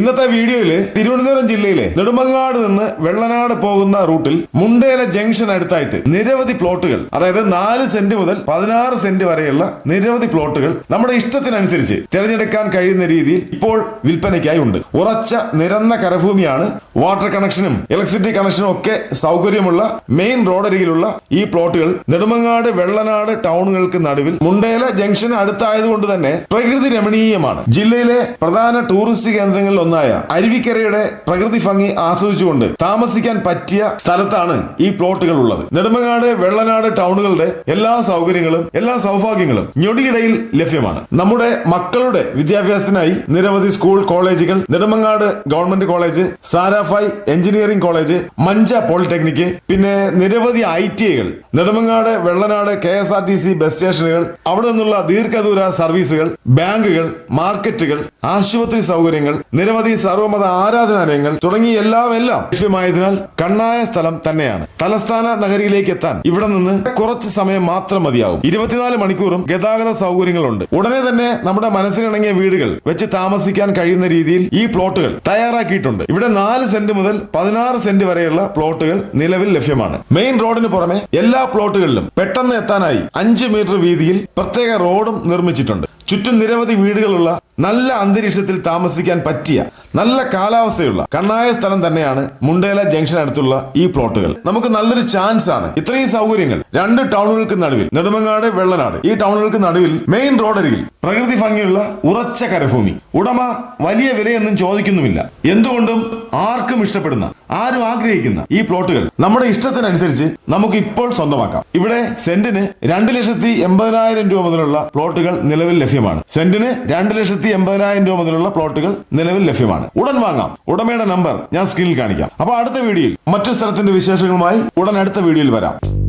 ഇന്നത്തെ വീഡിയോയിൽ തിരുവനന്തപുരം ജില്ലയിലെ നെടുമങ്ങാട് നിന്ന് വെള്ളനാട് പോകുന്ന റൂട്ടിൽ മുണ്ടേല ജംഗ്ഷൻ അടുത്തായിട്ട് നിരവധി പ്ലോട്ടുകൾ അതായത് നാല് സെന്റ് മുതൽ പതിനാറ് സെന്റ് വരെയുള്ള നിരവധി പ്ലോട്ടുകൾ നമ്മുടെ ഇഷ്ടത്തിനനുസരിച്ച് തിരഞ്ഞെടുക്കാൻ കഴിയുന്ന രീതിയിൽ ഇപ്പോൾ വിൽപ്പനയ്ക്കായി ഉണ്ട്. ഉറച്ച നിരന്ന കരഭൂമിയാണ് വാട്ടർ കണക്ഷനും ഇലക്ട്രിസിറ്റി കണക്ഷനും ഒക്കെ സൗകര്യമുള്ള മെയിൻ റോഡരികിലുള്ള ഈ പ്ലോട്ടുകൾ നെടുമങ്ങാട് വെള്ളനാട് ടൗണുകൾക്ക് നടുവിൽ മുണ്ടേല ജംഗ്ഷൻ അടുത്തായതുകൊണ്ട് തന്നെ പ്രകൃതി രമണീയമാണ്. ജില്ലയിലെ പ്രധാന ടൂറിസ്റ്റ് കേന്ദ്രങ്ങളിൽ ഒന്നായ അരുവിക്കരയുടെ പ്രകൃതി ഭംഗി ആസ്വദിച്ചുകൊണ്ട് താമസിക്കാൻ പറ്റിയ സ്ഥലത്താണ് ഈ പ്ലോട്ടുകൾ ഉള്ളത്. നെടുമങ്ങാട് വെള്ളനാട് ടൗണുകളുടെ എല്ലാ സൗകര്യങ്ങളും എല്ലാ സൗഭാഗ്യങ്ങളും ഞൊടിയിടയിൽ ലഭ്യമാണ്. നമ്മുടെ മക്കളുടെ വിദ്യാഭ്യാസത്തിനായി നിരവധി സ്കൂൾ കോളേജുകൾ നെടുമങ്ങാട് ഗവൺമെന്റ് കോളേജ് സാരാഫായ് എഞ്ചിനീയറിംഗ് കോളേജ് മഞ്ച പോളിടെക്നിക് പിന്നെ നിരവധി I T ഐകൾ Nedumangad Vellanad K S R T C bus സ്റ്റേഷനുകൾ അവിടെ നിന്നുള്ള ദീർഘദൂര സർവീസുകൾ ബാങ്കുകൾ മാർക്കറ്റുകൾ ആശുപത്രി സൗകര്യങ്ങൾ നിരവധി സർവമത ആരാധനാലയങ്ങൾ തുടങ്ങി എല്ലാം എല്ലാം ലഭ്യമായതിനാൽ കണ്ണായ സ്ഥലം തന്നെയാണ്. തലസ്ഥാന നഗരിയിലേക്ക് എത്താൻ ഇവിടെ നിന്ന് കുറച്ച് സമയം മാത്രം മതിയാവും. ഇരുപത്തിനാല് മണിക്കൂറും ഗതാഗത സൗകര്യങ്ങളുണ്ട്. ഉടനെ തന്നെ നമ്മുടെ മനസ്സിനിണങ്ങിയ വീടുകൾ വെച്ച് താമസിക്കാൻ കഴിയുന്ന രീതിയിൽ ഈ പ്ലോട്ടുകൾ തയ്യാറാക്കിയിട്ടുണ്ട്. ഇവിടെ നാല് സെന്റ് മുതൽ പതിനാറ് സെന്റ് വരെയുള്ള പ്ലോട്ടുകൾ നിലവിൽ ലഭ്യമാണ്. മെയിൻ റോഡിന് പുറമെ എല്ലാ പ്ലോട്ടുകളിലും പെട്ടെന്ന് എത്താനായി അഞ്ച് മീറ്റർ വീതിയിൽ പ്രത്യേക റോഡും നിർമ്മിച്ചിട്ടുണ്ട്. ചുറ്റും നിരവധി വീടുകളുള്ള നല്ല അന്തരീക്ഷത്തിൽ താമസിക്കാൻ പറ്റിയ നല്ല കാലാവസ്ഥയുള്ള കണ്ണായ സ്ഥലം തന്നെയാണ് മുണ്ടേല ജംഗ്ഷൻ അടുത്തുള്ള ഈ പ്ലോട്ടുകൾ. നമുക്ക് നല്ലൊരു ചാൻസ് ആണ്. ഇത്രയും സൗകര്യങ്ങൾ രണ്ട് ടൗണുകൾക്ക് നടുവിൽ നെടുമങ്ങാട് വെള്ളനാട്. ഈ ടൗണുകൾക്ക് നടുവിൽ മെയിൻ റോഡരികിൽ പ്രകൃതി ഭംഗിയുള്ള ഉറച്ച കരഭൂമി. ഉടമ വലിയ വിലയൊന്നും ചോദിക്കുന്നുമില്ല. എന്തുകൊണ്ടും ആർക്കും ഇഷ്ടപ്പെടുന്ന ആരും ആഗ്രഹിക്കുന്ന ഈ പ്ലോട്ടുകൾ നമ്മുടെ ഇഷ്ടത്തിനനുസരിച്ച് നമുക്ക് ഇപ്പോൾ സ്വന്തമാക്കാം. ഇവിടെ സെന്റിന് രണ്ട് ലക്ഷത്തി എൺപതിനായിരം രൂപ മുതലുള്ള പ്ലോട്ടുകൾ നിലവിൽ ലഭ്യമാണ്. സെന്റിന് രണ്ട് ലക്ഷത്തി എൺപതിനായിരം രൂപ മുതലുള്ള പ്ലോട്ടുകൾ നിലവിൽ ലഭ്യമാണ്. ഉടൻ വാങ്ങാം. ഉടമയുടെ നമ്പർ ഞാൻ സ്ക്രീനിൽ കാണിക്കാം. അപ്പൊ അടുത്ത വീഡിയോയിൽ മറ്റു സ്ഥലത്തിന്റെ വിശേഷങ്ങളുമായി ഉടൻ അടുത്ത വീഡിയോയിൽ വരാം.